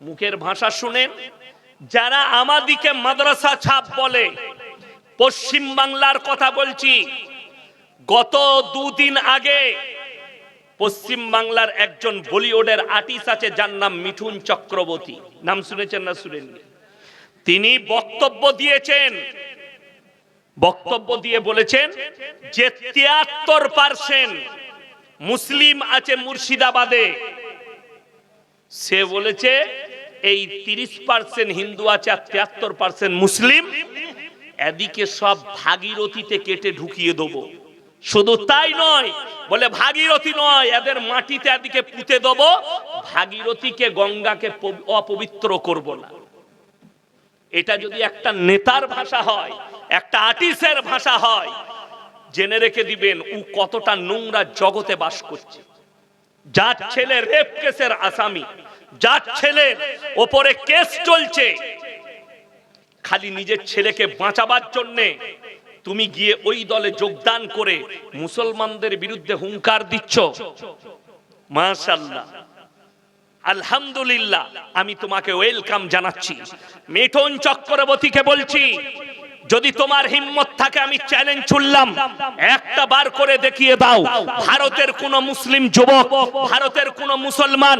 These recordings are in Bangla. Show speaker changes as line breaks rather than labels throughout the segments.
মুখের ভাষা শুনেন যারা আমাদিকে মাদ্রাসা ছাপ বলে, পশ্চিম বাংলার কথা বলছি, গত দুদিন আগে পশ্চিম বাংলার একজন বলিউডের আর্টিস্ট আছে, যার নাম মিঠুন চক্রবর্তী। নাম শুনেছেন না শুনেননি? তিনি বক্তব্য দিয়েছেন, বক্তব্য দিয়ে বলেছেন যে তিয়াত্তর পার্সেন্ট মুসলিম আছে মুর্শিদাবাদে। সে বলেছে এই তিরিশ পার্সেন্ট হিন্দু আছে আর তিয়াত্তর পার্সেন্ট মুসলিম, এদিকে সব ভাগীরথীতে কেটে ঢুকিয়ে দেবো। শুধু তাই নয়, বলে ভাগীরথী নয়, এদের মাটিতে এদিকে পুঁতে দেবো, ভাগীরথীকে গঙ্গাকে অপবিত্র করব না। এটা যদি একটা নেতার ভাষা হয়, একটা আর্টিস্টের ভাষা হয়, জেনে রেখে দিবেন ও কতটা নোংরা জগতে বাস করছে। যার ছেলে রেপ কেসের আসামি যার ছেলের ওপরে কেস চলছে, খালি নিজের ছেলেকে বাঁচাবার জন্যে তুমি গিয়ে ওই দলে যোগদান করে মুসলমানদের বিরুদ্ধে হুঙ্কার দিচ্ছ। মাশাল্লাহ আলহামদুলিল্লাহ, আমি তোমাকে ওয়েলকাম জানাচ্ছি। মিঠুন চক্রবর্তীকে বলছি যদি তোমার হিম্মত থাকে, আমি চ্যালেঞ্জ ছুড়লাম। একটা বার করে দেখিয়ে দাও, ভারতের কোন মুসলিম যুবক, ভারতের কোন মুসলমান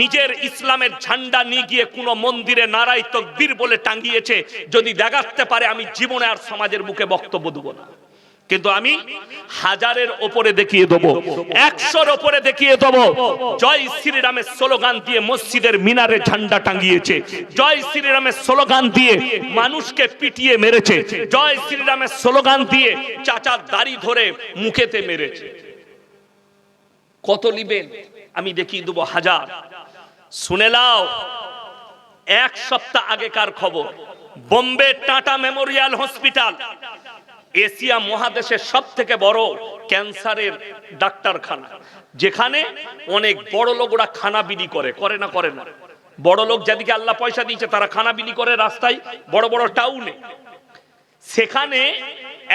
নিজের ইসলামের ঝান্ডা নিয়ে গিয়ে কোন মন্দিরে নারাই তকবীর বলে টাঙ্গিয়েছে যদি দেখাতে পারে, আমি জীবনে আর সমাজের মুখে বক্তব্য দেবো না। কিন্তু আমি হাজারের ওপরে দেখিয়ে দেবো, একশোর ওপরে দেখিয়ে দেবো। জয় শ্রীরামের স্লোগান দিয়ে মসজিদের মিনারে ঝান্ডা টাঙ্গিয়েছে জয় শ্রীরামের স্লোগান দিয়ে মানুষকে পিটিয়ে মেরেছে। জয় শ্রীরামের স্লোগান দিয়ে চাচার দাড়ি ধরে মুখেতে মেরেছে। কত লিবেন আমি দেখিয়ে দেবো হাজার। শুনে লাও এক সপ্তাহ আগেকার খবর। Bombay Tata memorial hospital. Asia মহাদেশের সব থেকে বড় ক্যান্সারের ডাক্তারখানা, যেখানে অনেক বড় লোক ওরা খানা বিলি করে করে না করে না। বড় লোক যাদিকে আল্লাহ পয়সা দিয়েছে, তারা খানা বিলি করে রাস্তায় বড় বড় টাউনে। সেখানে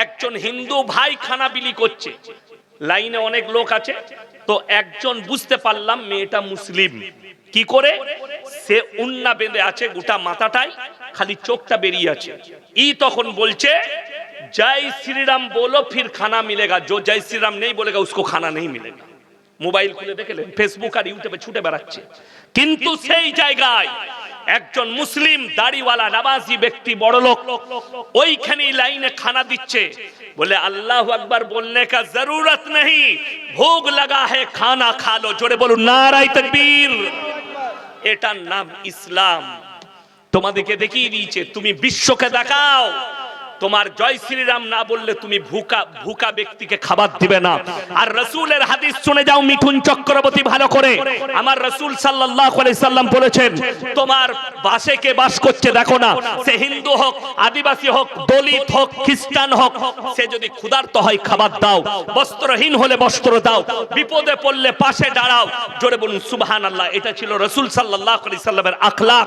একজন হিন্দু ভাই খানা বিলি করছে। লাইনে অনেক লোক আছে। তো একজন বুঝতে পারলাম, মেয়েটা মুসলিম। কি করে? সে উন্না বেঁধে আছে গোটা মাথাটাই খালি চোখটা বেরিয়ে আছে। ই তখন বলছে জয় শ্রীরাম বলো ফির খানা মিলেগা जो জয় শ্রীরাম নেই বলেগা उसको খানা नहीं मिलेगा মোবাইল খুলে দেখলেন ফেসবুক আর ইউটিউবে ছুটে বেড়াচ্ছে কিন্তু সেই জায়গায় একজন মুসলিম দাড়িওয়ালা নামাজি ব্যক্তি বড় লোক ওইখানে লাইনে খানা দিচ্ছে বলে আল্লাহ আকবার বলনে কা জরুরত নেই ভোগ লাগা হে খানা খালো জোরে বলুন নারাই তকবীর এটার নাম ইসলাম তোমাদেরকে দেখিয়ে দিয়েছে তুমি বিশ্বকে দেখাও তোমার জয় শ্রীরাম না বললে তুমি ভুকা ভুকা ব্যক্তিকে খাবার দিবে না। আর রসুলের হাদিস শুনে যাও, মিঠুন চক্রবর্তী ভালো করে। আমার রসুল সাল্লাল্লাহু সাল্লাম বলেছেন, তোমার বাসে কে বাস করছে, দেখো না, সে হিন্দু হোক, আদিবাসী হোক, দলিত হোক, খ্রিস্টান হোক, সে যদি ক্ষুধার্ত হয়, খাবার দাও, বস্ত্রহীন হলে বস্ত্র দাও, বিপদে পড়লে পাশে দাঁড়াও। জোরে বলুন, সুবহানাল্লাহ, এটা ছিল রসুল সাল্লাল্লাহু আলাইহি সাল্লামের আখলাক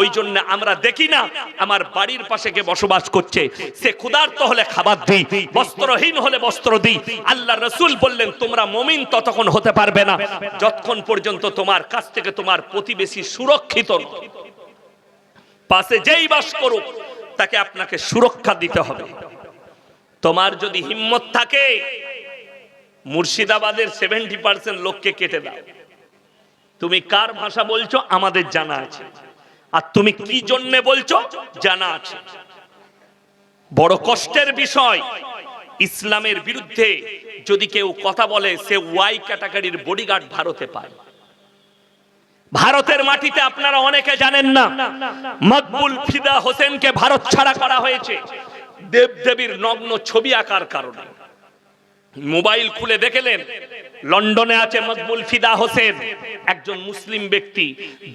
ওই জন্য আমরা দেখি না, আমার বাড়ির পাশে কে বসবাস করছে সে ক্ষুধার্ত হলে খাবার দিই, বস্ত্রহীন হলে বস্ত্র দিই। আল্লাহ রসুল বললেন, তোমরা মমিন ততক্ষণ হতে পারবে না। যতক্ষণ পর্যন্ত তোমার কাছ থেকে তোমার প্রতিবেশী সুরক্ষিত পাশে যেই বাস করুক, তাকে আপনাকে সুরক্ষা দিতে হবে। তোমার যদি হিম্মত থাকে, মুর্শিদাবাদের সেভেন্টি পার্সেন্ট লোককে কেটে দাও। তুমি কার ভাষা বলছো? আমাদের জানা আছে। আর তুমি কি জন্যে বলছো? জানা আছে। বড় কষ্টের বিষয়। ইসলামের বিরুদ্ধে যদি কেউ কথা বলে, সে ওয়াই ক্যাটাগরির বডিগার্ড ভারতে পায়। ভারতের মাটিতে আপনারা অনেকে জানেন না, মকবুল ফিদা হোসেনকে ভারত ছাড়া করা হয়েছে। দেবদেবীর নগ্ন ছবি আঁকার কারণে। মোবাইল খুলে দেখলেন, লন্ডনে আছে মকবুল ফিদা হোসেন, একজন মুসলিম ব্যক্তি।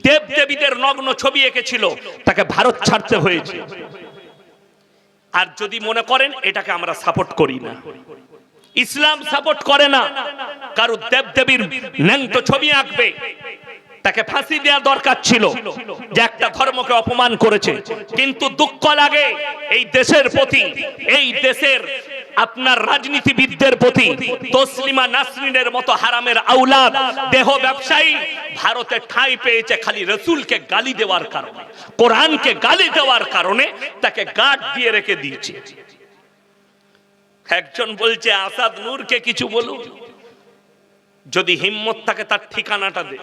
দেবদেবীদের নগ্ন ছবি এঁকেছিল, তাকে ভারত ছাড়তে হয়েছে। আর যদি মনে করেন এটাকে আমরা সাপোর্ট করি না। ইসলাম সাপোর্ট করে না। কারও দেবদেবীর ন্যাংটো ছবি আঁকবে। তাকে ফাঁসি দেওয়া দরকার ছিল। যে একটা ধর্মকে অপমান করেছে। কিন্তু দুঃখ লাগে এই দেশের প্রতি, এই দেশের আপনার রাজনীতিবিদদের প্রতি, তসলিমা নাসরিনের মতো হারামের আউলাদ, দেহ ব্যবসায়ী, ভারতে ঠাঁই পেয়েছে খালি রসুলকে গালি দেওয়ার কারণে, কোরআনকে গালি দেওয়ার কারণে তাকে গার্ড দিয়ে রেখে দিয়েছে। একজন বলছে, আসাদ নূরকে কিছু বলুন। যদি হিম্মত থাকে তার ঠিকানাটা দে।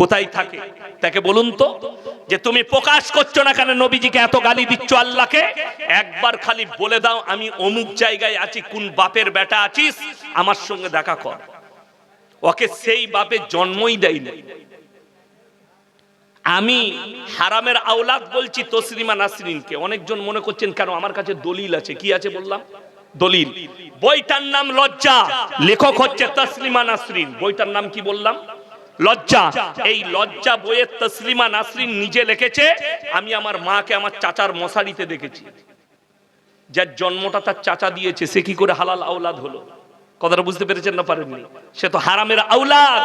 কোথায় থাকে? তাকে বলুন তো, যে তুমি প্রকাশ করছ না কেন নবীজিকে এত গালি দিচ্ছ আল্লাহকে? একবার খালি বলে দাও, আমি অমুক জায়গায় আছি, কোন বাপের বেটা আছিস? আমার সঙ্গে দেখা কর। ওকে সেই বাপে জন্মই দেয় না আমি হারামের আওলাদ বলছি তসলিমা নাসরিনকে। অনেকজন মনে করছেন, কেন আমার কাছে দলিল আছে? কি আছে বললাম? দলিল। বইটার নাম লজ্জা। লেখক হচ্ছে তসলিমা নাসরিন। বইটার নাম কি বললাম? লজ্জা। এই লজ্জা বইয়ের তসলিমা নাসরিন নিজে লিখেছে, আমি আমার মাকে আমার চাচার মশারিতে দেখেছি। যার জন্মটা তার চাচা দিয়েছে, সে কি করে হালাল আওলাদ হলো? কথাটা বুঝতে পেরেছেন না পারেননি? সে তো হারামের আওলাদ।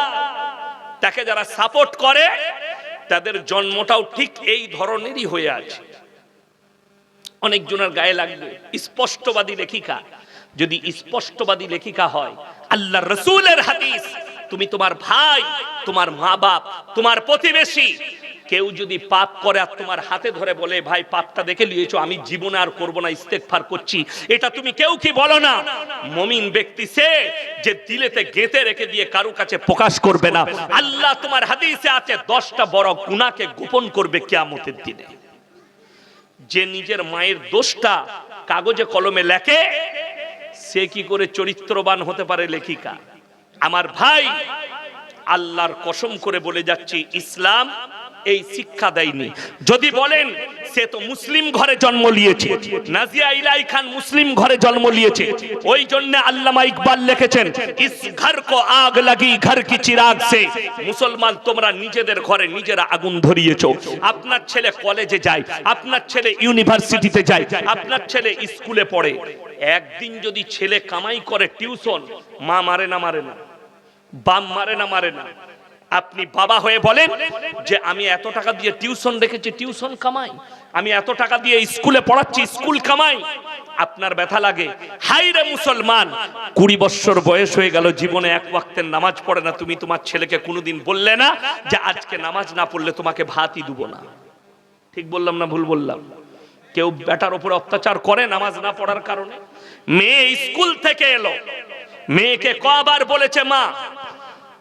তাকে যারা সাপোর্ট করে, তাদের জন্মটাও ঠিক এই ধরনেরই হয়ে আছে। অনেকজনের গায়ে লাগবে, স্পষ্টবাদী লেখিকা। যদি স্পষ্টবাদী লেখিকা হয় আল্লাহ রসুলের হাদিস তুমি তোমার ভাই, তোমার মা বাপ তোমার প্রতিবেশী, কেউ যদি পাপ করে আর তোমার হাতে ধরে বলে, ভাই, পাপটা দেখে নিয়েছো, আমি জীবনে আর করব না ইস্তেকফার করছি। এটা তুমি কেউ কি বলো না? মমিন ব্যক্তি সে যে দিলেতে গেঁথে রেখে দিয়ে কারও কাছে প্রকাশ করবে না। আল্লাহ তোমার হাদিসে আছে, দশটা বড় গুনাহকে গোপন করবে কিয়ামতের দিনে। যে নিজের মায়ের দোষটা কাগজে কলমে লেখে, সে কি করে চরিত্রবান হতে পারে লেখিকা? আমার ভাই, আল্লাহর কসম করে বলে যাচ্ছি, ইসলাম এই শিক্ষা দেয়নি। যদি বলেন, সে তো মুসলিম ঘরে জন্ম নিয়েছে, নাজিয়া ইলাই খান মুসলিম ঘরে জন্ম নিয়েছে, ওই জন্য আল্লামা ইকবাল লিখেছেন, ইস ঘর কো আগ লাগি, ঘর কি চিরাগ সে। মুসলমান, তোমরা নিজেদের ঘরে নিজেরা আগুন ধরিয়েছো। আপনার ছেলে কলেজে যায়, আপনার ছেলে ইউনিভার্সিটিতে যায়, আপনার ছেলে স্কুলে পড়ে। একদিন যদি ছেলে কামাই করে টিউশন, মা মারে না মারে না। বাম মারে না মারে না। আপনি বাবা হয়ে বলেন যে আমি এত টাকা দিয়ে টিউশন রেখেছি, টিউশন কামাই। আমি এত টাকা দিয়ে স্কুলে পড়াচ্ছি, স্কুল কামাই। আপনার ব্যথা লাগে। হাই রে মুসলমান, কুড়ি বছর বয়স হয়ে গেল, জীবনে এক ওয়াক্তের নামাজ পড়ে না। তুমি তোমার ছেলেকে কোনোদিন বললে না যে আজকে নামাজ না পড়লে তোমাকে ভাতই দেবো না। ঠিক বললাম না ভুল বললাম? কেউ বেটার উপরে অত্যাচার করে নামাজ না পড়ার কারণে? মেয়ে স্কুল থেকে এলো। মেয়েকে কবার বলেছে মা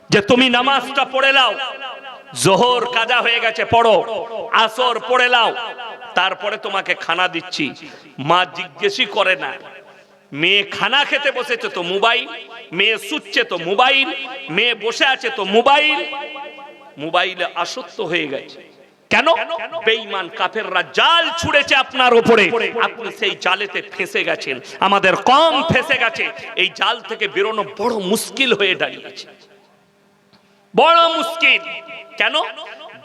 যে তুমি নামাজটা পড়ে লাও জোহর কাজা হয়ে গেছে, পড়ো। আসর পড়ে লাও তারপরে তোমাকে খানা দিচ্ছি। মা জিজ্ঞেসই করে না। মেয়ে খানা খেতে বসেছে তো মোবাইল, মেয়ে শুচ্ছে তো মোবাইল, মেয়ে বসে আছে তো মোবাইল। মোবাইলে আসক্ত হয়ে গেছে। কেন? বেঈমান কাফেররা জাল ছুড়েছে আপনার উপরে। আপনি সেই জালেতে ফেসে গেছেন। আমাদের কম ফেসে গেছে। এই জাল থেকে বেরোনো বড় মুশকিল হয়ে দাঁড়িয়েছে। বড় মুশকিল। কেন?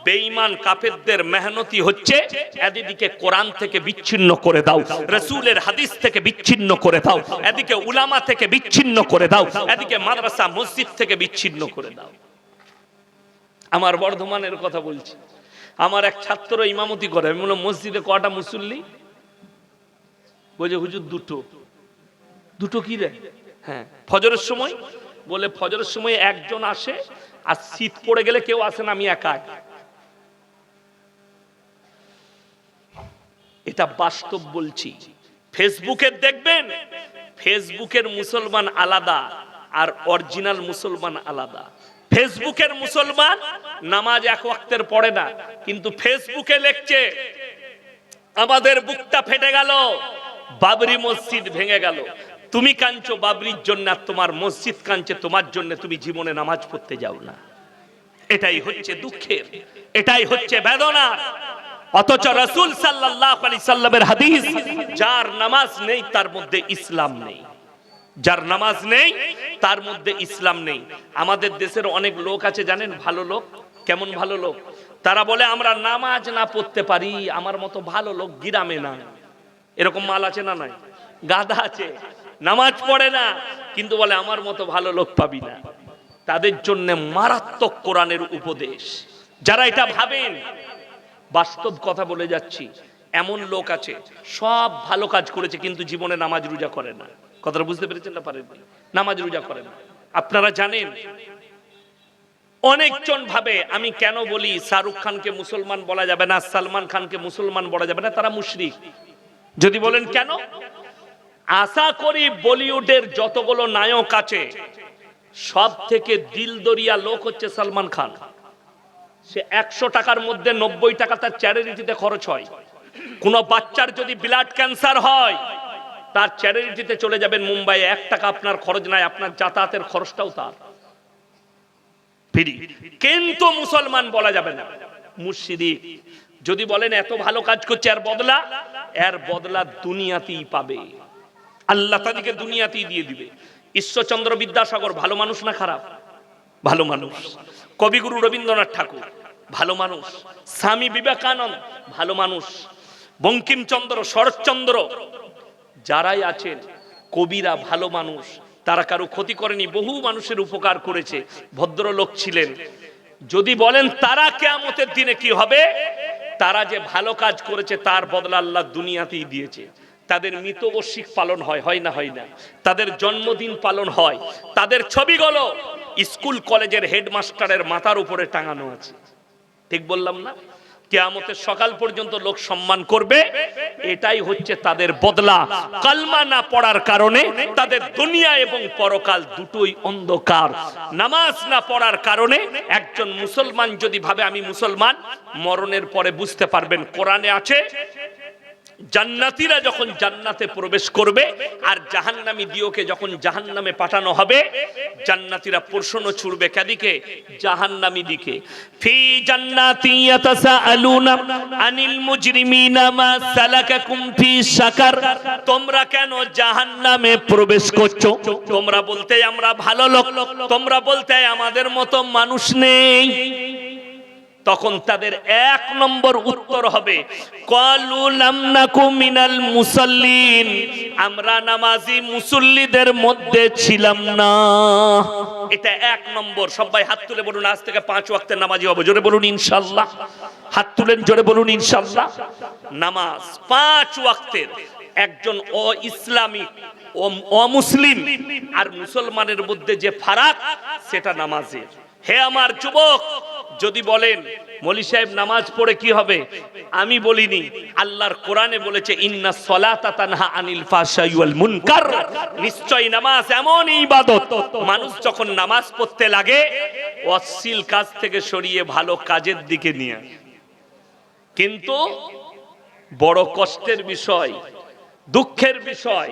বেঈমান কাফেরদের মেহনতি হচ্ছে। এদিকে কোরআন থেকে বিচ্ছিন্ন করে দাও। রসুলের হাদিস থেকে বিচ্ছিন্ন করে দাও। এদিকে উলামা থেকে বিচ্ছিন্ন করে দাও। এদিকে মাদ্রাসা, মসজিদ থেকে বিচ্ছিন্ন করে দাও। আমার বর্ধমানের কথা বলছি। আমার এক ছাত্র ইমামতি করে। আমি বললাম, মসজিদে কটা মুসল্লি? বলছে হুজুর দুটো। দুটো কি রে? হ্যাঁ ফজরের সময়? বলে, ফজরের সময় একজন আসে আর শীত পড়ে গেলে কেউ আসে না, আমি একা। এটা বাস্তব বলছি। ফেসবুকে দেখবেন, ফেসবুকের মুসলমান আলাদা আর অরিজিনাল মুসলমান আলাদা। ফেসবুকের মুসলমান নামাজ এক ওয়াক্তের পড়ে না, কিন্তু ফেসবুকে লিখছে, আমাদের বুকটা ফেটে গেল, বাবরি মসজিদ ভেঙে গেল। তুমি কাঁদছো বাবরির জন্য আর তোমার মসজিদ কাঞ্চে তোমার জন্য তুমি জীবনে নামাজ পড়তে যাও না। এটাই হচ্ছে দুঃখের, এটাই হচ্ছে বেদনা। অথচ রসুল সাল্লাহ আলি সাল্লামের হাদিস, যার নামাজ নেই, তার মধ্যে ইসলাম নেই। যার নামাজ নেই, তার মধ্যে ইসলাম নেই। আমাদের দেশের অনেক লোক আছে, জানেন, ভালো লোক? কেমন ভালো লোক? তারা বলে, আমরা নামাজ না পড়তে পারি, আমার মতো ভালো লোক গিরামে না। এরকম মাল আছে না নাই? গাধা আছে। নামাজ পড়ে না, কিন্তু বলে, আমার মতো ভালো লোক পাবি না। তাদের জন্য মারাত্মক কোরআনের উপদেশ। যারা এটা ভাবেন, বাস্তব কথা বলে যাচ্ছি, এমন লোক আছে, সব ভালো কাজ করেছে, কিন্তু জীবনে নামাজ রোজা করে না। কথাটা বুঝতে পেরেছেন না পারেননি? নামাজ রোজা করেন। আপনারা জানেন, অনেকজন ভাবে আমি কেন বলি শাহরুখ খানকে মুসলমান বলা যাবে না, সালমান খানকে মুসলমান বলা যাবে না, তারা মুশরিক। যদি বলেন কেন? আশা করি বলিউডের যতগুলো নায়ক আছে সব থেকে দিলদরিয়া লোক হচ্ছে সালমান খান। সে একশো টাকার মধ্যে নব্বই টাকা তার চ্যারিটিতে খরচ হয়। কোন বাচ্চার যদি ব্লাড ক্যান্সার হয় তার চ্যারিটিতে চলে যাবেন মুম্বাই এক টাকা আপনার খরচ নাই, আপনার যাতায়াতের খরচটাও তার। কিন্তু মুসলমান বলা যাবে না। মুর্শিদি, যদি বলেন এত ভালো কাজ করছে, এর বদলা? এর বদলা দুনিয়াতেই পাবে। আল্লাহ তাদেরকে দুনিয়াতেই দিয়ে দিবে। ঈশ্বরচন্দ্র বিদ্যাসাগর, ভালো মানুষ না খারাপ? ভালো মানুষ। কবিগুরু রবীন্দ্রনাথ ঠাকুর, ভালো মানুষ। স্বামী বিবেকানন্দ, ভালো মানুষ। বঙ্কিমচন্দ্র, শরৎচন্দ্র যারাই আছেন, কবিরা ভালো মানুষ, তারা কারও ক্ষতি করেনি, বহু মানুষের উপকার করেছে, ভদ্রলোক ছিলেন। যদি বলেন তারা কেয়ামতের দিনে কি হবে, তারা যে ভালো কাজ করেছে, তার বদলা আল্লাহ দুনিয়াতেই দিয়েছে। তাদের মৃতবর্ষিক পালন হয় হয় না হয় না। তাদের জন্মদিন পালন হয়। তাদের ছবিগুলো স্কুল কলেজের হেডমাস্টারের মাথার উপরে টাঙানো আছে। ঠিক বললাম না? কেয়ামতের সকাল পর্যন্ত লোক সম্মান করবে। এটাই হচ্ছে তাদের বদলা। কালমা না পড়ার কারণে তাদের দুনিয়া এবং পরকাল দুটোই অন্ধকার। নামাজ না পড়ার কারণে একজন মুসলমান যদি ভাবে আমি মুসলমান, মরণের পরে বুঝতে পারবেন কোরআনে আছে জান্নাতীরা যখন জান্নাতে প্রবেশ করবে আর জাহান্নামী দিওকে যখন জাহান্নামে পাঠানো হবে, জান্নাতীরা প্রশ্ন ছুড়বে কাদিকে জাহান্নামী দিকে। ফি জান্নাতি ইয়াতাসাআলুনা আনিল মুজরিমিনা মা সালাকাকুম ফি সাকার তোমরা কেন জাহান্নামে প্রবেশ করছ? তোমরা বলতে আমরা ভালো লোক। তোমরা বলতে আমাদের মতো মানুষ নেই। তখন তাদের এক নম্বর উত্তর হবে মুসাল্লিন, আমরা নামাজি মুসল্লিদের মধ্যে ছিলাম না। এটা এক নম্বর। সবাই হাত তুলে বলুন, আজ থেকে পাঁচ ওয়াক্তের নামাজি হবে। জোরে বলুন, ইনশাল্লাহ। হাত তুলেন, জোরে বলুন, ইনশাল্লাহ। নামাজ পাঁচ ওয়াক্তের একজন অ ইসলামিক অমুসলিম আর মুসলমানের মধ্যে যে ফারাক, সেটা নামাজের। হে আমার যুবক যদি বলেন, মলি সাহেব নামাজ পড়ে কি হবে? আমি বলিনি, আল্লাহর কোরআনে বলেছে, ইন্না সলাতা তানহা আনিল ফাহশাই মুনকার। নিশ্চয় নামাজ এমন ইবাদত। মানুষ যখন নামাজ পড়তে লাগে, অশ্লীল কাজ থেকে সরিয়ে ভালো কাজের দিকে নিয়ে। কিন্তু বড় কষ্টের বিষয়, দুঃখের বিষয়,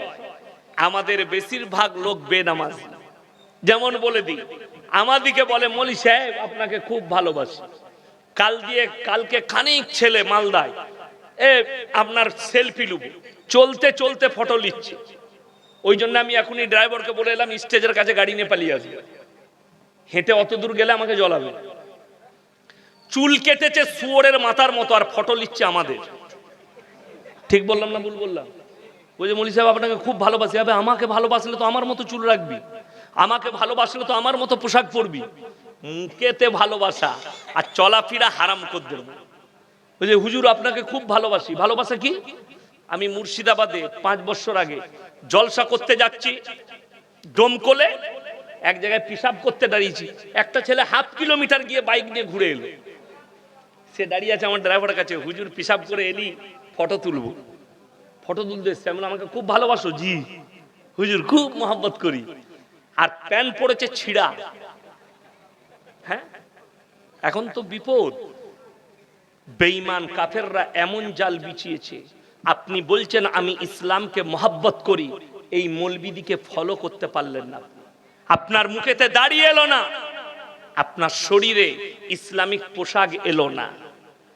আমাদের বেশিরভাগ লোক বেনামাজ। যেমন বলে দিই আমাদিকে বলে, মলি সাহেব, আপনাকে খুব ভালোবাসি। কাল দিয়ে কালকে খানিক ছেলে মালদায়, এ, আপনার সেলফি লুব। চলতে চলতে ফটো নিচ্ছে। ওই জন্য আমি এখনই ড্রাইভারকে বলে এলাম, স্টেজের কাছে গাড়ি নিয়ে পালিয়ে আসবে। হেঁটে অত দূর গেলে আমাকে জ্বলাবে চুল কেটেছে শুয়োরের মাথার মতো, আর ফটো নিচ্ছে আমাদের। ঠিক বললাম না ভুল বললাম? বলছে, মলি সাহেব, আপনাকে খুব ভালোবাসি। হবে আমাকে ভালোবাসলে তো আমার মতো চুল রাখবি। আমাকে ভালোবাসলে তো আমার মতো পোশাক পরবি। মুখেতে ভালোবাসা আর চলাফেরা হারাম করে দেবো বলছে হুজুর আপনাকে খুব ভালোবাসি। ভালোবাসা কি? আমি মুর্শিদাবাদে পাঁচ বছর আগে জলসা করতে যাচ্ছি ডোমকলে এক জায়গায় পিসাব করতে দাঁড়িয়েছি। একটা ছেলে হাফ কিলোমিটার গিয়ে বাইক নিয়ে ঘুরে এলো। সে দাঁড়িয়ে আছে আমার ড্রাইভারের কাছে। হুজুর পিসাব করে এলি, ফটো তুলবো। ফটো তুলতে এসছে। আমি আমাকে খুব ভালোবাসো? জি। হুজুর, খুব মহব্বত করি। আর প্যান্ট পড়েছে ছিঁড়া। হ্যাঁ? এখন তো বিপদ। বেঈমান কাফেররা এমন জাল বিছিয়েছে। আপনি বলছেন, আমি ইসলামকে মহাব্বত করি। এই মলবিদিকে ফলো করতে পারলেন না। আপনার মুখেতে দাঁড়িয়ে এলো না। আপনার শরীরে ইসলামিক পোশাক এলো না।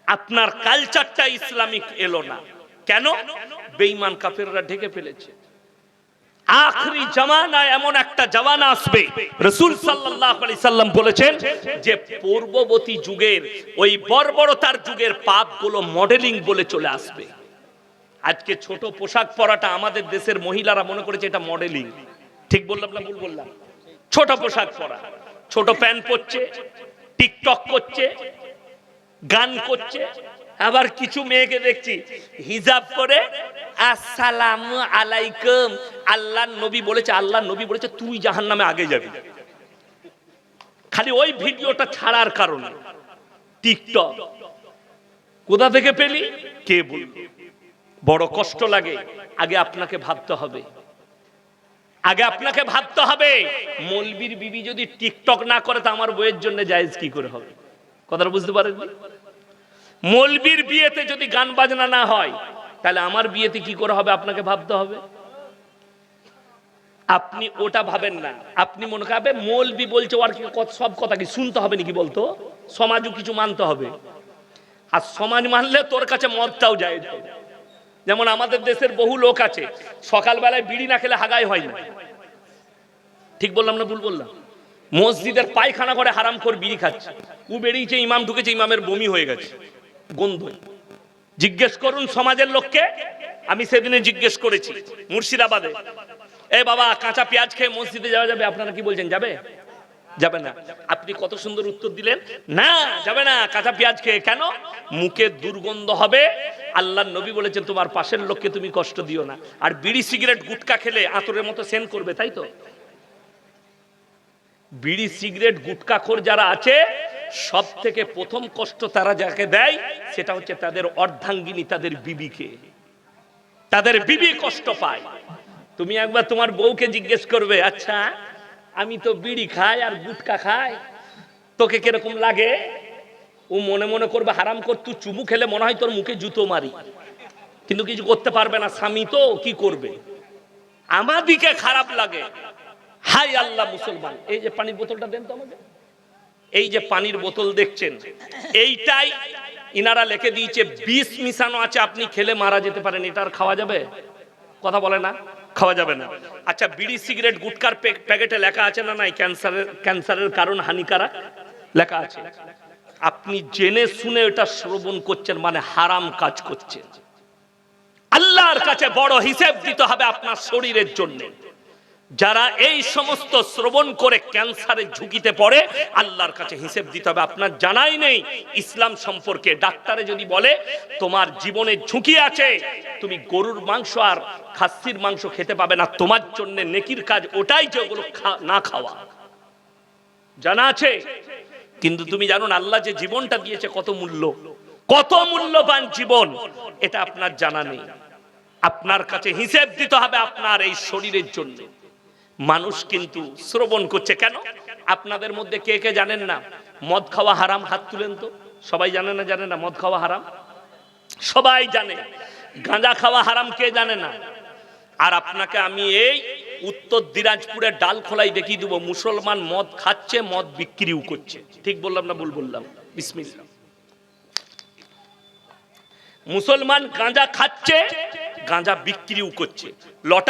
আপনার কালচারটা ইসলামিক এলো না। কেন? বেঈমান কাফেররা ঢেকে ফেলেছে। আখরি জামানায় এমন একটা জামানা আসবে। রসুল সাল্লাল্লাহু আলাইহি সাল্লাম বলেছেন যে পূর্ববর্তী যুগের ওই বর্বরতার যুগের পাপগুলো মডেলিং বলে চলে আসবে। আজকে ছোট পোশাক পরাটা আমাদের দেশের মহিলারা মনে করেছে এটা মডেলিং। ঠিক বললাম না ভুল বললাম? ছোট পোশাক পরা। ছোট প্যান্ট পরছে, টিকটক করছে গান করছে। আবার কিছু মেয়েকে দেখছি, হিজাব করে, আসসালাম আলাইকুম। আল্লাহ নবী বলেছে আল্লাহ নবী বলেছে, তুই জাহান্নামে আগে যাবি। খালি ওই ভিডিওটা ছাড়ার কারণে। টিকটক। কোথা থেকে পেলি? কে বলল বড় কষ্ট লাগে। আগে আপনাকে ভাবতে হবে। আগে আপনাকে ভাবতে হবে, মলবির বিবি যদি টিকটক না করে, তা আমার বইয়ের জন্য জায়েজ কি করে হবে? কথাটা বুঝতে পারেননি মলবির বিয়েতে যদি গান বাজনা না হয়, তাহলে আমার বিয়েতে কি করে হবে আপনাকে ভাবতে হবে? আপনি ওটা ভাবেন না। আপনি মনে করবে মৌলবি বলছে ওর কি সব কথা কি শুনতে হবে নাকি বলতো? সমাজও কিছু মানতে হবে। আর সমাজ মানলে তোর কাছে মদটাও যায়। যেমন আমাদের দেশের বহু লোক আছে, সকালবেলায় বিড়ি না খেলে হাগাই হয় না। ঠিক বললাম না ভুল বললাম? মসজিদের পায়খানা করে হারাম করে বিড়ি খাচ্ছে। ও বেরিয়েছে, ইমাম ঢুকেছে, ইমামের বমি হয়ে গেছে। গন্ধ। জিজ্ঞেস করুন সমাজের লোককে, আমি সেদিনে জিজ্ঞেস করেছি, মুর্শিদাবাদে। এ বাবা, কাঁচা পেঁয়াজ খেয়ে মসজিদে যাওয়া যাবে? আপনারা কি বলছেন, যাবে? যাবে না। আপনি কত সুন্দর উত্তর দিলেন। না, যাবে না, কাঁচা পেঁয়াজ খেয়ে। কেন? মুখে দুর্গন্ধ হবে। আল্লাহর নবী বলেছেন, তোমার পাশের লোককে তুমি কষ্ট দিও না। আর বিড়ি সিগারেট, গুটকা খেলে আতরের মতো সেন করবে, তাই তো? বিড়ি, সিগারেট গুটকাখোর যারা আছে সব থেকে প্রথম কষ্ট তারা যাকে দেয়, সেটা হচ্ছে তাদের অর্ধাঙ্গিনী, তাদের বিবিকে। তাদের বিবি কষ্ট পায়। তুমি একবার তোমার বউকে জিজ্ঞেস করবে আচ্ছা আমি তো বিড়ি খাই আর গুটকা খাই, তোকে কীরকম লাগে? ও মনে মনে করবে, হারাম কর, তুই চুমু খেলে মনে হয় তোর মুখে জুতো মারি। কিন্তু কিছু করতে পারবে না, স্বামী তো কি করবে? আমাদিকে খারাপ লাগে। হাই আল্লাহ মুসলমান, এই যে পানির বোতলটা দেন তো আমাকে। এই যে পানির বোতল দেখছেন, এইটাই ইনারা লিখে দিয়েছে, বিষ মিশানো আছে, আপনি খেলে মারা যেতে পারেন, এটা আর খাওয়া যাবে? কথা বলে না? খাওয়া যাবে না। আচ্ছা বিড়ি, সিগারেট, গুটকার প্যাক- প্যাকেটে লেখা আছে না নাই? ক্যান্সারের ক্যান্সারের কারণ হানিকারক? লেখা আছে। আপনি জেনে শুনে এটা শ্রবণ করছেন মানে হারাম কাজ করছেন। আল্লাহর কাছে বড় হিসেব দিতে হবে আপনার শরীরের জন্য। যারা এই সমস্ত শ্রবণ করে ক্যান্সারের ঝুঁকিতে পড়ে, আল্লাহর কাছে হিসেব দিতে হবে। আপনার জানাই নেই, ইসলাম সম্পর্কে। ডাক্তারে যদি বলে, তোমার জীবনে ঝুঁকি আছে, তুমি গরুর মাংস আর খাসির মাংস খেতে পাবে না, তোমার জন্য নেকির কাজ ওটাই যে ওগুলো না খাওয়া। জানা আছে? কিন্তু তুমি জানো আল্লাহ যে জীবনটা দিয়েছে কত মূল্য। কত মূল্যবান জীবন, এটা আপনার জানা নেই। আপনার কাছে হিসেব দিতে হবে আপনার এই শরীরের জন্য। মানুষ কিন্তু শ্রবণ করছে কেন? আপনাদের মধ্যে কে কে জানেন না? মদ খাওয়া হারাম, হাত তুলেন তো। সবাই জানে না জানে না মদ খাওয়া হারাম? সবাই জানে। গাঁজা খাওয়া হারাম কে জানে না? আর আপনাকে আমি এই উত্তর দিনাজপুরের ডাল খোলাই দেখিয়ে দেবো। মুসলমান মদ খাচ্ছে, মদ বিক্রিও করছে। ঠিক বললাম না ভুল বললাম? বিসমিল্লাহ। মুসলমান গাঁজা খাচ্ছে, গাঁজা বিক্রিও করছে। লটা